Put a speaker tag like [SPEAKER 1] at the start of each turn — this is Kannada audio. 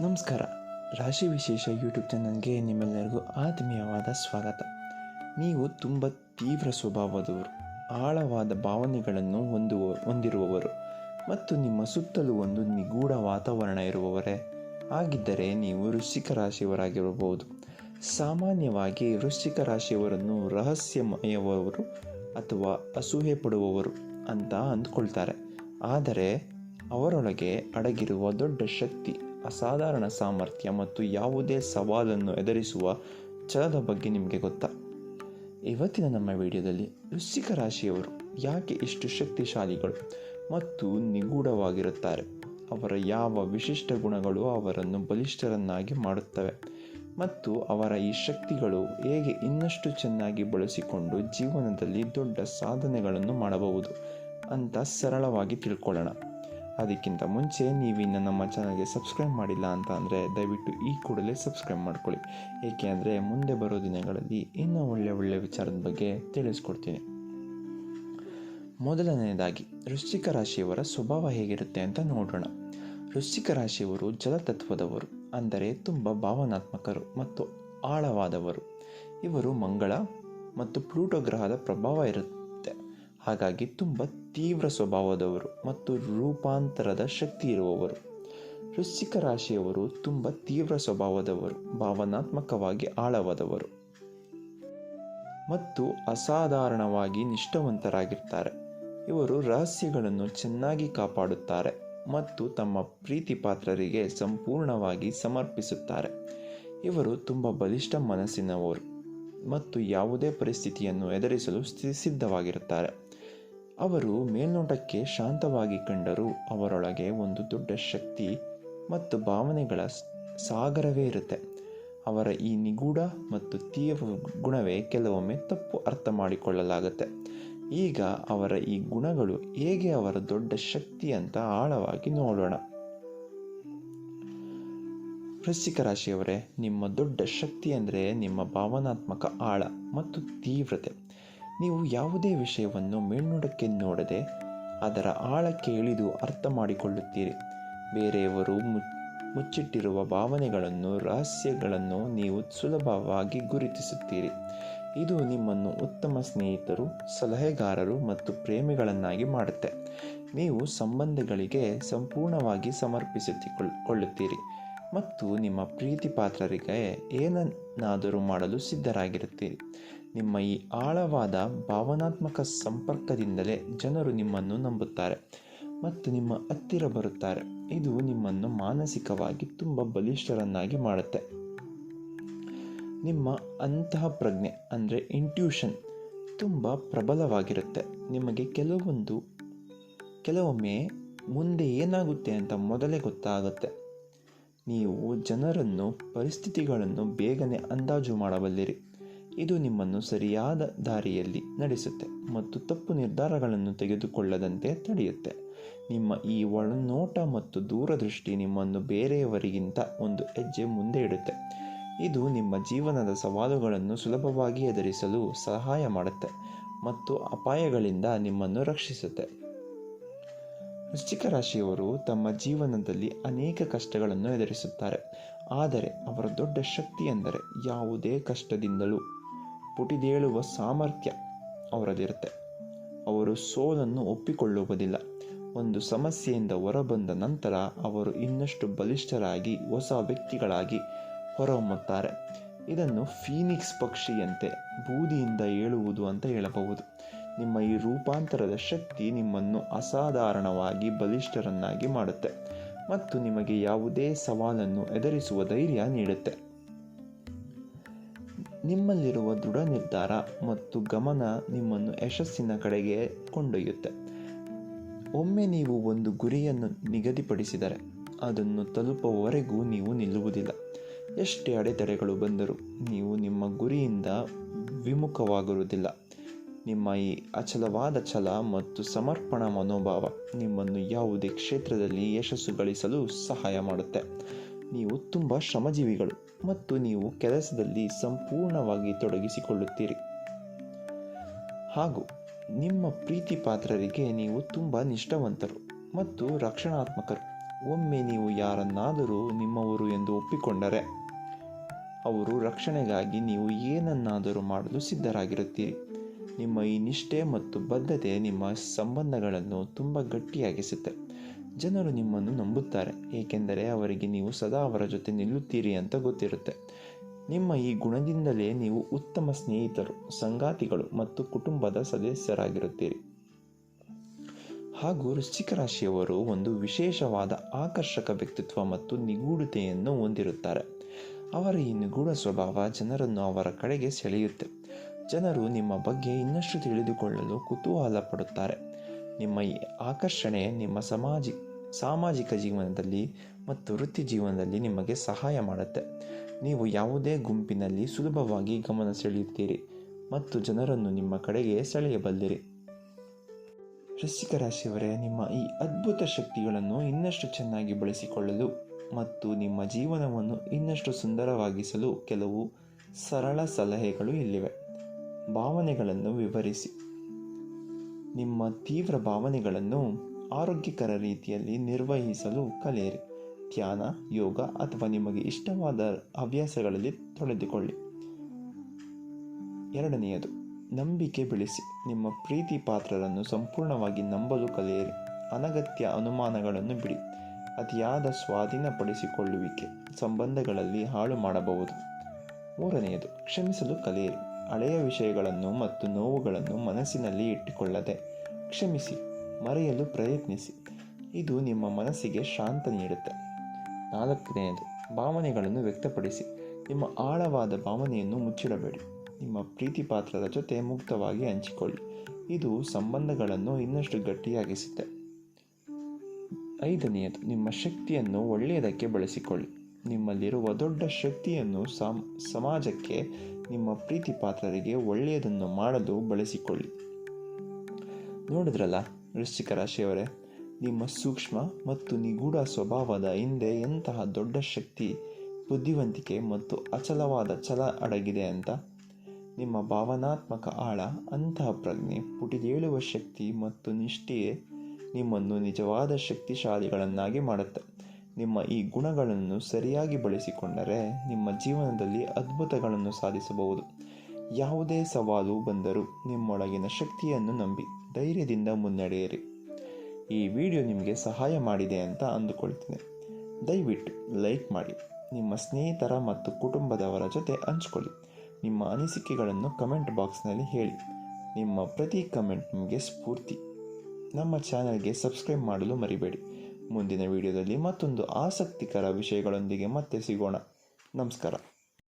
[SPEAKER 1] ನಮಸ್ಕಾರ. ರಾಶಿ ವಿಶೇಷ ಯೂಟ್ಯೂಬ್ ಚಾನಲ್ಗೆ ನಿಮ್ಮೆಲ್ಲರಿಗೂ ಆತ್ಮೀಯವಾದ ಸ್ವಾಗತ. ನೀವು ತುಂಬ ತೀವ್ರ ಸ್ವಭಾವದವರು, ಆಳವಾದ ಭಾವನೆಗಳನ್ನು ಹೊಂದುವ, ಹೊಂದಿರುವವರು ಮತ್ತು ನಿಮ್ಮ ಸುತ್ತಲೂ ಒಂದು ನಿಗೂಢ ವಾತಾವರಣ ಇರುವವರೇ ಆಗಿದ್ದರೆ ನೀವು ವೃಶ್ಚಿಕ ರಾಶಿಯವರಾಗಿರಬಹುದು. ಸಾಮಾನ್ಯವಾಗಿ ವೃಶ್ಚಿಕ ರಾಶಿಯವರನ್ನು ರಹಸ್ಯಮಯವರು ಅಥವಾ ಅಸೂಹೆ ಪಡುವವರು ಅಂತ ಅಂದ್ಕೊಳ್ತಾರೆ. ಆದರೆ ಅವರೊಳಗೆ ಅಡಗಿರುವ ದೊಡ್ಡ ಶಕ್ತಿ ಅಸಾಧಾರಣ ಸಾಮರ್ಥ್ಯ ಮತ್ತು ಯಾವುದೇ ಸವಾಲನ್ನು ಎದುರಿಸುವ ಛಲದ ಬಗ್ಗೆ ನಿಮಗೆ ಗೊತ್ತಾ? ಇವತ್ತಿನ ನಮ್ಮ ವಿಡಿಯೋದಲ್ಲಿ ವೃಶ್ಚಿಕ ರಾಶಿಯವರು ಯಾಕೆ ಇಷ್ಟು ಶಕ್ತಿಶಾಲಿಗಳು ಮತ್ತು ನಿಗೂಢವಾಗಿರುತ್ತಾರೆ? ಅವರ ಯಾವ ವಿಶಿಷ್ಟ ಗುಣಗಳು ಅವರನ್ನು ಬಲಿಷ್ಠರನ್ನಾಗಿ ಮಾಡುತ್ತವೆ? ಮತ್ತು ಅವರ ಈ ಶಕ್ತಿಗಳು ಹೇಗೆ ಇನ್ನಷ್ಟು ಚೆನ್ನಾಗಿ ಬಳಸಿಕೊಂಡು ಜೀವನದಲ್ಲಿ ದೊಡ್ಡ ಸಾಧನೆಗಳನ್ನು ಮಾಡಬಹುದು ಅಂತ ಸರಳವಾಗಿ ತಿಳ್ಕೊಳ್ಳೋಣ. ಅದಕ್ಕಿಂತ ಮುಂಚೆ ನೀವಿನ್ನು ನಮ್ಮ ಚಾನಲ್ಗೆ ಸಬ್ಸ್ಕ್ರೈಬ್ ಮಾಡಿಲ್ಲ ಅಂತ ಅಂದರೆ ದಯವಿಟ್ಟು ಈ ಕೂಡಲೇ ಸಬ್ಸ್ಕ್ರೈಬ್ ಮಾಡ್ಕೊಳ್ಳಿ. ಏಕೆ ಅಂದರೆ ಮುಂದೆ ಬರೋ ದಿನಗಳಲ್ಲಿ ಇನ್ನೂ ಒಳ್ಳೆ ಒಳ್ಳೆ ವಿಚಾರದ ಬಗ್ಗೆ ತಿಳಿಸ್ಕೊಡ್ತೀನಿ. ಮೊದಲನೆಯದಾಗಿ, ವೃಶ್ಚಿಕ ರಾಶಿಯವರ ಸ್ವಭಾವ ಹೇಗಿರುತ್ತೆ ಅಂತ ನೋಡೋಣ. ವೃಶ್ಚಿಕ ರಾಶಿಯವರು ಜಲತತ್ವದವರು, ಅಂದರೆ ತುಂಬ ಭಾವನಾತ್ಮಕರು ಮತ್ತು ಆಳವಾದವರು. ಇವರು ಮಂಗಳ ಮತ್ತು ಪ್ಲೂಟೋ ಗ್ರಹದ ಪ್ರಭಾವ ಇರುತ್ತೆ. ಹಾಗಾಗಿ ತುಂಬ ತೀವ್ರ ಸ್ವಭಾವದವರು ಮತ್ತು ರೂಪಾಂತರದ ಶಕ್ತಿ ಇರುವವರು. ವೃಶ್ಚಿಕ ರಾಶಿಯವರು ತುಂಬ ತೀವ್ರ ಸ್ವಭಾವದವರು, ಭಾವನಾತ್ಮಕವಾಗಿ ಆಳವಾದವರು ಮತ್ತು ಅಸಾಧಾರಣವಾಗಿ ನಿಷ್ಠಾವಂತರಾಗಿರ್ತಾರೆ. ಇವರು ರಹಸ್ಯಗಳನ್ನು ಚೆನ್ನಾಗಿ ಕಾಪಾಡುತ್ತಾರೆ ಮತ್ತು ತಮ್ಮ ಪ್ರೀತಿ ಪಾತ್ರರಿಗೆ ಸಂಪೂರ್ಣವಾಗಿ ಸಮರ್ಪಿಸುತ್ತಾರೆ. ಇವರು ತುಂಬ ಬಲಿಷ್ಠ ಮನಸ್ಸಿನವರು ಮತ್ತು ಯಾವುದೇ ಪರಿಸ್ಥಿತಿಯನ್ನು ಎದುರಿಸಲು ಸಿದ್ಧವಾಗಿರುತ್ತಾರೆ. ಅವರು ಮೇಲ್ನೋಟಕ್ಕೆ ಶಾಂತವಾಗಿ ಕಂಡರೂ ಅವರೊಳಗೆ ಒಂದು ದೊಡ್ಡ ಶಕ್ತಿ ಮತ್ತು ಭಾವನೆಗಳ ಸಾಗರವೇ ಇರುತ್ತೆ. ಅವರ ಈ ನಿಗೂಢ ಮತ್ತು ತೀವ್ರ ಗುಣವೇ ಕೆಲವೊಮ್ಮೆ ತಪ್ಪು ಅರ್ಥ ಮಾಡಿಕೊಳ್ಳಲಾಗುತ್ತೆ. ಈಗ ಅವರ ಈ ಗುಣಗಳು ಹೇಗೆ ಅವರ ದೊಡ್ಡ ಶಕ್ತಿ ಅಂತ ಆಳವಾಗಿ ನೋಡೋಣ. ವೃಶ್ಚಿಕ ರಾಶಿಯವರೇ, ನಿಮ್ಮ ದೊಡ್ಡ ಶಕ್ತಿ ಅಂದರೆ ನಿಮ್ಮ ಭಾವನಾತ್ಮಕ ಆಳ ಮತ್ತು ತೀವ್ರತೆ. ನೀವು ಯಾವುದೇ ವಿಷಯವನ್ನು ಮೇಲ್ನೋಟಕ್ಕೆ ನೋಡದೆ ಅದರ ಆಳಕ್ಕೆ ಇಳಿದು ಅರ್ಥ ಮಾಡಿಕೊಳ್ಳುತ್ತೀರಿ. ಬೇರೆಯವರು ಮುಚ್ಚಿಟ್ಟಿರುವ ಭಾವನೆಗಳನ್ನು, ರಹಸ್ಯಗಳನ್ನು ನೀವು ಸುಲಭವಾಗಿ ಗುರುತಿಸುತ್ತೀರಿ. ಇದು ನಿಮ್ಮನ್ನು ಉತ್ತಮ ಸ್ನೇಹಿತರು, ಸಲಹೆಗಾರರು ಮತ್ತು ಪ್ರೇಮಿಗಳನ್ನಾಗಿ ಮಾಡುತ್ತೆ. ನೀವು ಸಂಬಂಧಗಳಿಗೆ ಸಂಪೂರ್ಣವಾಗಿ ಸಮರ್ಪಿಸುತ್ತಿಕೊಳ್ಳುತ್ತೀರಿ ಮತ್ತು ನಿಮ್ಮ ಪ್ರೀತಿ ಪಾತ್ರರಿಗೆ ಏನನ್ನಾದರೂ ಮಾಡಲು ಸಿದ್ಧರಾಗಿರುತ್ತೀರಿ. ನಿಮ್ಮ ಈ ಆಳವಾದ ಭಾವನಾತ್ಮಕ ಸಂಪರ್ಕದಿಂದಲೇ ಜನರು ನಿಮ್ಮನ್ನು ನಂಬುತ್ತಾರೆ ಮತ್ತು ನಿಮ್ಮ ಹತ್ತಿರ ಬರುತ್ತಾರೆ. ಇದು ನಿಮ್ಮನ್ನು ಮಾನಸಿಕವಾಗಿ ತುಂಬ ಬಲಿಷ್ಠರನ್ನಾಗಿ ಮಾಡುತ್ತೆ. ನಿಮ್ಮ ಅಂತಹ ಪ್ರಜ್ಞೆ, ಅಂದರೆ ಇಂಟ್ಯೂಷನ್ ತುಂಬ ಪ್ರಬಲವಾಗಿರುತ್ತೆ. ನಿಮಗೆ ಕೆಲವೊಂದು, ಕೆಲವೊಮ್ಮೆ ಮುಂದೆ ಏನಾಗುತ್ತೆ ಅಂತ ಮೊದಲೇ ಗೊತ್ತಾಗುತ್ತೆ. ನೀವು ಜನರನ್ನು, ಪರಿಸ್ಥಿತಿಗಳನ್ನು ಬೇಗನೆ ಅಂದಾಜು ಮಾಡಬಲ್ಲಿರಿ. ಇದು ನಿಮ್ಮನ್ನು ಸರಿಯಾದ ದಾರಿಯಲ್ಲಿ ನಡೆಸುತ್ತೆ ಮತ್ತು ತಪ್ಪು ನಿರ್ಧಾರಗಳನ್ನು ತೆಗೆದುಕೊಳ್ಳದಂತೆ ತಡೆಯುತ್ತೆ. ನಿಮ್ಮ ಈ ಒಳನೋಟ ಮತ್ತು ದೂರದೃಷ್ಟಿ ನಿಮ್ಮನ್ನು ಬೇರೆಯವರಿಗಿಂತ ಒಂದು ಹೆಜ್ಜೆ ಮುಂದೆ ಇಡುತ್ತೆ. ಇದು ನಿಮ್ಮ ಜೀವನದ ಸವಾಲುಗಳನ್ನು ಸುಲಭವಾಗಿ ಎದುರಿಸಲು ಸಹಾಯ ಮಾಡುತ್ತೆ ಮತ್ತು ಅಪಾಯಗಳಿಂದ ನಿಮ್ಮನ್ನು ರಕ್ಷಿಸುತ್ತೆ. ವೃಶ್ಚಿಕ ರಾಶಿಯವರು ತಮ್ಮ ಜೀವನದಲ್ಲಿ ಅನೇಕ ಕಷ್ಟಗಳನ್ನು ಎದುರಿಸುತ್ತಾರೆ. ಆದರೆ ಅವರ ದೊಡ್ಡ ಶಕ್ತಿ ಎಂದರೆ ಯಾವುದೇ ಕಷ್ಟದಿಂದಲೂ ಪುಟಿದೇಳುವ ಸಾಮರ್ಥ್ಯ ಅವರದಿರುತ್ತೆ. ಅವರು ಸೋಲನ್ನು ಒಪ್ಪಿಕೊಳ್ಳುವುದಿಲ್ಲ. ಒಂದು ಸಮಸ್ಯೆಯಿಂದ ಹೊರಬಂದ ನಂತರ ಅವರು ಇನ್ನಷ್ಟು ಬಲಿಷ್ಠರಾಗಿ, ಹೊಸ ವ್ಯಕ್ತಿಗಳಾಗಿ ಹೊರಹೊಮ್ಮುತ್ತಾರೆ. ಇದನ್ನು ಫೀನಿಕ್ಸ್ ಪಕ್ಷಿಯಂತೆ ಬೂದಿಯಿಂದ ಏಳುವುದು ಅಂತ ಹೇಳಬಹುದು. ನಿಮ್ಮ ಈ ರೂಪಾಂತರದ ಶಕ್ತಿ ನಿಮ್ಮನ್ನು ಅಸಾಧಾರಣವಾಗಿ ಬಲಿಷ್ಠರನ್ನಾಗಿ ಮಾಡುತ್ತೆ ಮತ್ತು ನಿಮಗೆ ಯಾವುದೇ ಸವಾಲನ್ನು ಎದುರಿಸುವ ಧೈರ್ಯ ನೀಡುತ್ತೆ. ನಿಮ್ಮಲ್ಲಿರುವ ದೃಢ ನಿರ್ಧಾರ ಮತ್ತು ಗಮನ ನಿಮ್ಮನ್ನು ಯಶಸ್ಸಿನ ಕಡೆಗೆ ಕೊಂಡೊಯ್ಯುತ್ತೆ. ಒಮ್ಮೆ ನೀವು ಒಂದು ಗುರಿಯನ್ನು ನಿಗದಿಪಡಿಸಿದರೆ ಅದನ್ನು ತಲುಪುವವರೆಗೂ ನೀವು ನಿಲ್ಲುವುದಿಲ್ಲ. ಎಷ್ಟೇ ಅಡೆತಡೆಗಳು ಬಂದರೂ ನೀವು ನಿಮ್ಮ ಗುರಿಯಿಂದ ವಿಮುಖವಾಗಿರುವುದಿಲ್ಲ ನಿಮ್ಮ ಈ ಅಚಲವಾದ ಛಲ ಮತ್ತು ಸಮರ್ಪಣಾ ಮನೋಭಾವ ನಿಮ್ಮನ್ನು ಯಾವುದೇ ಕ್ಷೇತ್ರದಲ್ಲಿ ಯಶಸ್ಸು ಗಳಿಸಲು ಸಹಾಯ ಮಾಡುತ್ತೆ. ನೀವು ತುಂಬ ಶ್ರಮಜೀವಿಗಳು ಮತ್ತು ನೀವು ಕೆಲಸದಲ್ಲಿ ಸಂಪೂರ್ಣವಾಗಿ ತೊಡಗಿಸಿಕೊಳ್ಳುತ್ತೀರಿ. ಹಾಗೂ ನಿಮ್ಮ ಪ್ರೀತಿ ಪಾತ್ರರಿಗೆ ನೀವು ತುಂಬ ನಿಷ್ಠಾವಂತರು ಮತ್ತು ರಕ್ಷಣಾತ್ಮಕರು. ಒಮ್ಮೆ ನೀವು ಯಾರನ್ನಾದರೂ ನಿಮ್ಮವರು ಎಂದು ಒಪ್ಪಿಕೊಂಡರೆ, ಅವರು ರಕ್ಷಣೆಗಾಗಿ ನೀವು ಏನನ್ನಾದರೂ ಮಾಡಲು ಸಿದ್ಧರಾಗಿರುತ್ತೀರಿ. ನಿಮ್ಮ ಈ ನಿಷ್ಠೆ ಮತ್ತು ಬದ್ಧತೆ ನಿಮ್ಮ ಸಂಬಂಧಗಳನ್ನು ತುಂಬ ಗಟ್ಟಿಯಾಗಿಸುತ್ತೆ. ಜನರು ನಿಮ್ಮನ್ನು ನಂಬುತ್ತಾರೆ, ಏಕೆಂದರೆ ಅವರಿಗೆ ನೀವು ಸದಾ ಅವರ ಜೊತೆ ನಿಲ್ಲುತ್ತೀರಿ ಅಂತ ಗೊತ್ತಿರುತ್ತೆ. ನಿಮ್ಮ ಈ ಗುಣದಿಂದಲೇ ನೀವು ಉತ್ತಮ ಸ್ನೇಹಿತರು, ಸಂಗಾತಿಗಳು ಮತ್ತು ಕುಟುಂಬದ ಸದಸ್ಯರಾಗಿರುತ್ತೀರಿ. ಹಾಗೂ ವೃಶ್ಚಿಕ ರಾಶಿಯವರು ಒಂದು ವಿಶೇಷವಾದ ಆಕರ್ಷಕ ವ್ಯಕ್ತಿತ್ವ ಮತ್ತು ನಿಗೂಢತೆಯನ್ನು ಹೊಂದಿರುತ್ತಾರೆ. ಅವರ ಈ ನಿಗೂಢ ಸ್ವಭಾವ ಜನರನ್ನು ಅವರ ಕಡೆಗೆ ಸೆಳೆಯುತ್ತೆ. ಜನರು ನಿಮ್ಮ ಬಗ್ಗೆ ಇನ್ನಷ್ಟು ತಿಳಿದುಕೊಳ್ಳಲು ಕುತೂಹಲ ಪಡುತ್ತಾರೆ. ನಿಮ್ಮ ಈ ಆಕರ್ಷಣೆ ನಿಮ್ಮ ಸಮಾಜಿ, ಸಾಮಾಜಿಕ ಜೀವನದಲ್ಲಿ ಮತ್ತು ವೃತ್ತಿ ಜೀವನದಲ್ಲಿ ನಿಮಗೆ ಸಹಾಯ ಮಾಡುತ್ತೆ. ನೀವು ಯಾವುದೇ ಗುಂಪಿನಲ್ಲಿ ಸುಲಭವಾಗಿ ಗಮನ ಸೆಳೆಯುತ್ತೀರಿ ಮತ್ತು ಜನರನ್ನು ನಿಮ್ಮ ಕಡೆಗೆ ಸೆಳೆಯಬಲ್ಲಿರಿ. ವೃಶ್ಚಿಕ ರಾಶಿಯವರೇ ನಿಮ್ಮ ಈ ಅದ್ಭುತ ಶಕ್ತಿಗಳನ್ನು ಇನ್ನಷ್ಟು ಚೆನ್ನಾಗಿ ಬಳಸಿಕೊಳ್ಳಲು ಮತ್ತು ನಿಮ್ಮ ಜೀವನವನ್ನು ಇನ್ನಷ್ಟು ಸುಂದರವಾಗಿಸಲು ಕೆಲವು ಸರಳ ಸಲಹೆಗಳು ಇಲ್ಲಿವೆ. ಭಾವನೆಗಳನ್ನು ವಿವರಿಸಿ. ನಿಮ್ಮ ತೀವ್ರ ಭಾವನೆಗಳನ್ನು ಆರೋಗ್ಯಕರ ರೀತಿಯಲ್ಲಿ ನಿರ್ವಹಿಸಲು ಕಲಿಯಿರಿ. ಧ್ಯಾನ, ಯೋಗ ಅಥವಾ ನಿಮಗೆ ಇಷ್ಟವಾದ ಹವ್ಯಾಸಗಳಲ್ಲಿ ತೊಳೆದುಕೊಳ್ಳಿ ಎರಡನೆಯದು, ನಂಬಿಕೆ ಬೆಳೆಸಿ. ನಿಮ್ಮ ಪ್ರೀತಿ ಪಾತ್ರರನ್ನು ಸಂಪೂರ್ಣವಾಗಿ ನಂಬಲು ಕಲಿಯಿರಿ. ಅನಗತ್ಯ ಅನುಮಾನಗಳನ್ನು ಬಿಡಿ. ಅತಿಯಾದ ಸ್ವಾಧೀನಪಡಿಸಿಕೊಳ್ಳುವಿಕೆ ಸಂಬಂಧಗಳಲ್ಲಿ ಹಾಳು ಮಾಡಬಹುದು. ಮೂರನೆಯದು, ಕ್ಷಮಿಸಲು ಕಲಿಯಿರಿ. ಹಳೆಯ ವಿಷಯಗಳನ್ನು ಮತ್ತು ನೋವುಗಳನ್ನು ಮನಸ್ಸಿನಲ್ಲಿ ಇಟ್ಟುಕೊಳ್ಳದೆ ಕ್ಷಮಿಸಿ, ಮರೆಯಲು ಪ್ರಯತ್ನಿಸಿ. ಇದು ನಿಮ್ಮ ಮನಸ್ಸಿಗೆ ಶಾಂತ ನೀಡುತ್ತೆ. ನಾಲ್ಕನೆಯದು, ಭಾವನೆಗಳನ್ನು ವ್ಯಕ್ತಪಡಿಸಿ. ನಿಮ್ಮ ಆಳವಾದ ಭಾವನೆಯನ್ನು ಮುಚ್ಚಿಡಬೇಡಿ. ನಿಮ್ಮ ಪ್ರೀತಿ ಪಾತ್ರರ ಜೊತೆ ಮುಕ್ತವಾಗಿ ಹಂಚಿಕೊಳ್ಳಿ. ಇದು ಸಂಬಂಧಗಳನ್ನು ಇನ್ನಷ್ಟು ಗಟ್ಟಿಯಾಗಿಸುತ್ತೆ. ಐದನೆಯದು, ನಿಮ್ಮ ಶಕ್ತಿಯನ್ನು ಒಳ್ಳೆಯದಕ್ಕೆ ಬಳಸಿಕೊಳ್ಳಿ. ನಿಮ್ಮಲ್ಲಿರುವ ದೊಡ್ಡ ಶಕ್ತಿಯನ್ನು ಸಮ್, ಸಮಾಜಕ್ಕೆ, ನಿಮ್ಮ ಪ್ರೀತಿ ಪಾತ್ರರಿಗೆ ಒಳ್ಳೆಯದನ್ನು ಮಾಡಲು ಬಳಸಿಕೊಳ್ಳಿ. ನೋಡಿದ್ರಲ್ಲ, ವೃಶ್ಚಿಕ ರಾಶಿಯವರೇ, ನಿಮ್ಮ ಸೂಕ್ಷ್ಮ ಮತ್ತು ನಿಗೂಢ ಸ್ವಭಾವದ ಹಿಂದೆ ಎಂತಹ ದೊಡ್ಡ ಶಕ್ತಿ, ಬುದ್ಧಿವಂತಿಕೆ ಮತ್ತು ಅಚಲವಾದ ಛಲ ಅಡಗಿದೆ ಅಂತ? ನಿಮ್ಮ ಭಾವನಾತ್ಮಕ ಆಳ, ಅಂತಹ ಪ್ರಜ್ಞೆ, ಪುಟಿದೇಳುವ ಶಕ್ತಿ ಮತ್ತು ನಿಷ್ಠೆಯೇ ನಿಮ್ಮನ್ನು ನಿಜವಾದ ಶಕ್ತಿಶಾಲಿಗಳನ್ನಾಗಿ ಮಾಡುತ್ತೆ. ನಿಮ್ಮ ಈ ಗುಣಗಳನ್ನು ಸರಿಯಾಗಿ ಬಳಸಿಕೊಂಡರೆ ನಿಮ್ಮ ಜೀವನದಲ್ಲಿ ಅದ್ಭುತಗಳನ್ನು ಸಾಧಿಸಬಹುದು. ಯಾವುದೇ ಸವಾಲು ಬಂದರೂ ನಿಮ್ಮೊಳಗಿನ ಶಕ್ತಿಯನ್ನು ನಂಬಿ ಧೈರ್ಯದಿಂದ ಮುನ್ನಡೆಯಿರಿ. ಈ ವಿಡಿಯೋ ನಿಮಗೆ ಸಹಾಯ ಮಾಡಿದೆ ಅಂತ ಅಂದುಕೊಳ್ತೇನೆ. ದಯವಿಟ್ಟು ಲೈಕ್ ಮಾಡಿ, ನಿಮ್ಮ ಸ್ನೇಹಿತರ ಮತ್ತು ಕುಟುಂಬದವರ ಜೊತೆ ಹಂಚ್ಕೊಳ್ಳಿ. ನಿಮ್ಮ ಅನಿಸಿಕೆಗಳನ್ನು ಕಮೆಂಟ್ ಬಾಕ್ಸ್ನಲ್ಲಿ ಹೇಳಿ. ನಿಮ್ಮ ಪ್ರತಿ ಕಮೆಂಟ್ ನಿಮಗೆ ಸ್ಫೂರ್ತಿ. ನಮ್ಮ ಚಾನಲ್ಗೆ ಸಬ್ಸ್ಕ್ರೈಬ್ ಮಾಡಲು ಮರಿಬೇಡಿ. ಮುಂದಿನ ವಿಡಿಯೋದಲ್ಲಿ ಮತ್ತೊಂದು ಆಸಕ್ತಿಕರ ವಿಷಯಗಳೊಂದಿಗೆ ಮತ್ತೆ ಸಿಗೋಣ. ನಮಸ್ಕಾರ.